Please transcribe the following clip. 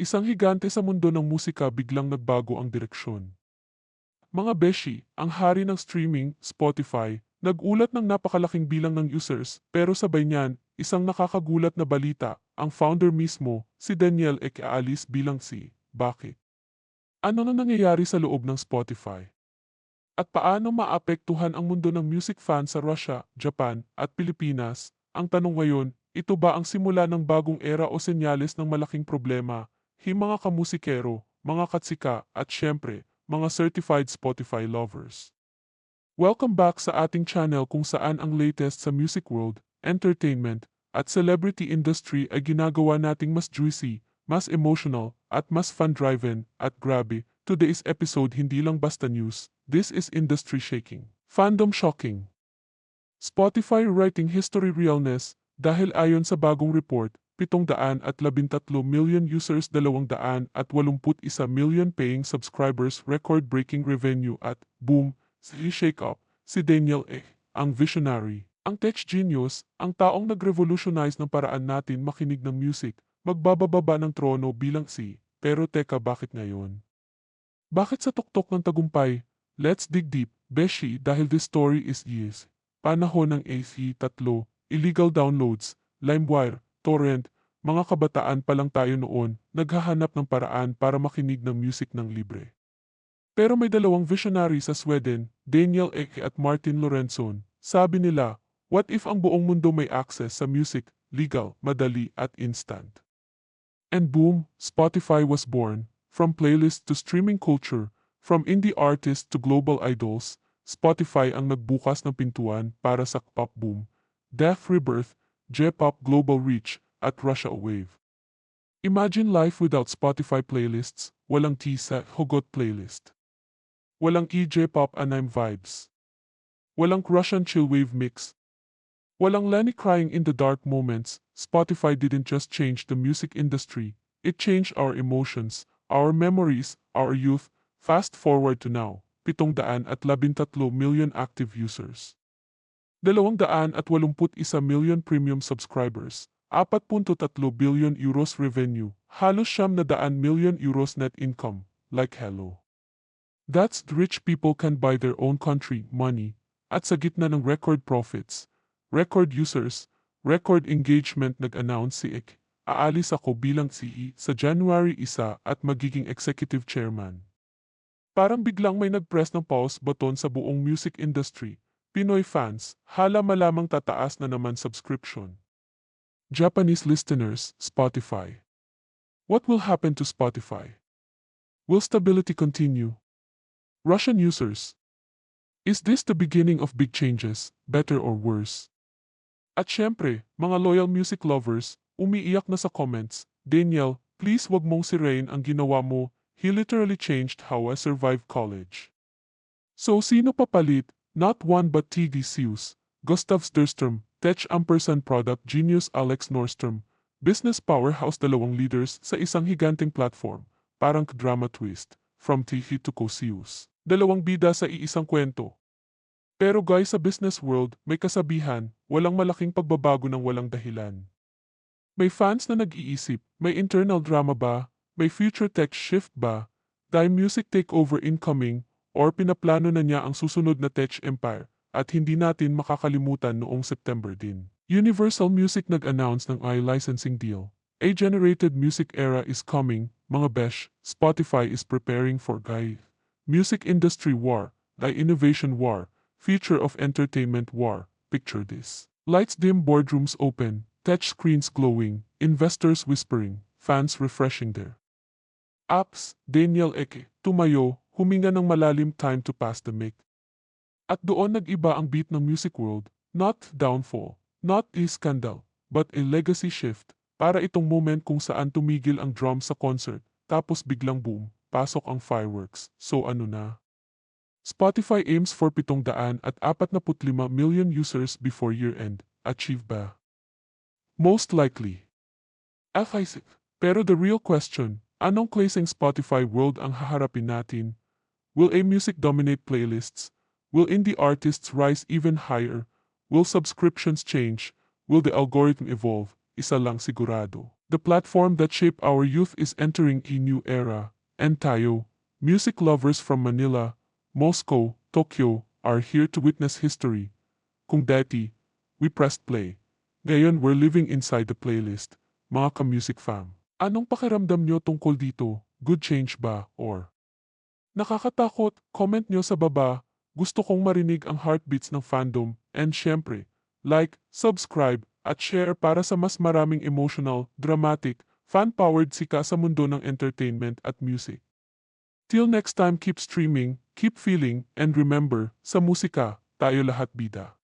Isang higante sa mundo ng musika biglang nagbago ang direksyon. Mga beshi, ang hari ng streaming, Spotify, nagulat ng napakalaking bilang ng users, pero sabay niyan, isang nakakagulat na balita, ang founder mismo, si Daniel Ek aalis bilang si, bakit? Ano na nangyayari sa loob ng Spotify? At paano maapektuhan ang mundo ng music fan sa Russia, Japan, at Pilipinas? Ang tanong ngayon, ito ba ang simula ng bagong era o senyales ng malaking problema? Hi mga kamusikero, mga katsika, at syempre, mga certified Spotify lovers. Welcome back sa ating channel kung saan ang latest sa music world, entertainment, at celebrity industry ay ginagawa nating mas juicy, mas emotional, at mas fun-driven, at grabe, today's episode hindi lang basta news, this is industry shaking. Fandom shocking. Spotify writing history realness, dahil ayon sa bagong report, 713 million users 281 million paying subscribers record-breaking revenue at, boom, si Shake Up, si Daniel E. ang visionary. Ang tech genius, ang taong nag-revolutionize ng paraan natin makinig ng music, magbabababa ng trono bilang si, pero teka bakit ngayon? Bakit sa tuktok ng tagumpay? Let's dig deep, Beshi dahil this story is years. Panahon ng AC3, illegal downloads, LimeWire, torrent, mga kabataan pa lang tayo noon, naghahanap ng paraan para makinig ng music ng libre. Pero may dalawang visionary sa Sweden, Daniel Ek at Martin Lorenzon. Sabi nila, what if ang buong mundo may access sa music, legal, madali at instant? And boom, Spotify was born. From playlist to streaming culture, from indie artists to global idols, Spotify ang nagbukas ng pintuan para sa pop boom, Death Rebirth, J-pop global reach, at Russia Wave. Imagine life without Spotify playlists, walang T sa Hugot playlist. Walang EJ Pop Anime vibes. Walang Russian chill wave mix. Walang Lenny crying in the dark moments, Spotify didn't just change the music industry, it changed our emotions, our memories, our youth, fast forward to now, pitong daan at labintatlo million active users. Dalawang daan at walumput isa million premium subscribers, 4.3 billion euros revenue, halos siyam na daan million euros net income, like hello. That's rich people can buy their own country, money, at sa gitna ng record profits, record users, record engagement nag-announce si Ik, aalis ako bilang CEO sa January 1 at magiging executive chairman. Parang biglang may nag-press ng pause button sa buong music industry, Pinoy fans, hala malamang tataas na naman subscription. Japanese listeners, Spotify. What will happen to Spotify? Will stability continue? Russian users. Is this the beginning of big changes, better or worse? At syempre, mga loyal music lovers, umiiyak na sa comments, Daniel, please wag mong sirain ang ginawa mo, he literally changed how I survived college. So sino papalit, not one but T.D. Seuss, Gustav Sturstrom, Tech Ampersand Product Genius Alex Nordstrom, business powerhouse dalawang leaders sa isang higanteng platform, parang drama twist, from Tihi to Cosius. Dalawang bida sa iisang kwento. Pero guys sa business world, may kasabihan, walang malaking pagbabago ng walang dahilan. May fans na nag-iisip, may internal drama ba? May future tech shift ba? Dahil music takeover incoming, or pinaplano na niya ang susunod na tech empire, at hindi natin makakalimutan noong September din. Universal Music nag-announce ng i-licensing deal. A generated music era is coming, mga besh, Spotify is preparing for guy. Music industry war, the innovation war, future of entertainment war, picture this. Lights dim boardrooms open, touch screens glowing, investors whispering, fans refreshing their apps, Daniel Eke, tumayo, huminga ng malalim time to pass the mic. At doon nag-iba ang beat ng music world, not downfall, not a scandal, but a legacy shift, para itong moment kung saan tumigil ang drum sa concert, tapos biglang boom, pasok ang fireworks, so ano na? Spotify aims for 700 at 45 million users before year-end, achieve ba? Most likely. FIC. Pero the real question, anong klaseng Spotify world ang haharapin natin? Will a music dominate playlists? Will indie artists rise even higher? Will subscriptions change? Will the algorithm evolve? Isa lang sigurado. The platform that shaped our youth is entering a new era. And tayo, music lovers from Manila, Moscow, Tokyo, are here to witness history. Kung dati, we pressed play. Ngayon we're living inside the playlist. Mga ka-music fam. Anong pakiramdam nyo tungkol dito? Good change ba? Or nakakatakot? Comment nyo sa baba. Gusto kong marinig ang heartbeats ng fandom. And syempre, like, subscribe, at share para sa mas maraming emotional, dramatic, fan-powered sika sa mundo ng entertainment at music. Till next time keep streaming, keep feeling, and remember, sa musika, tayo lahat bida.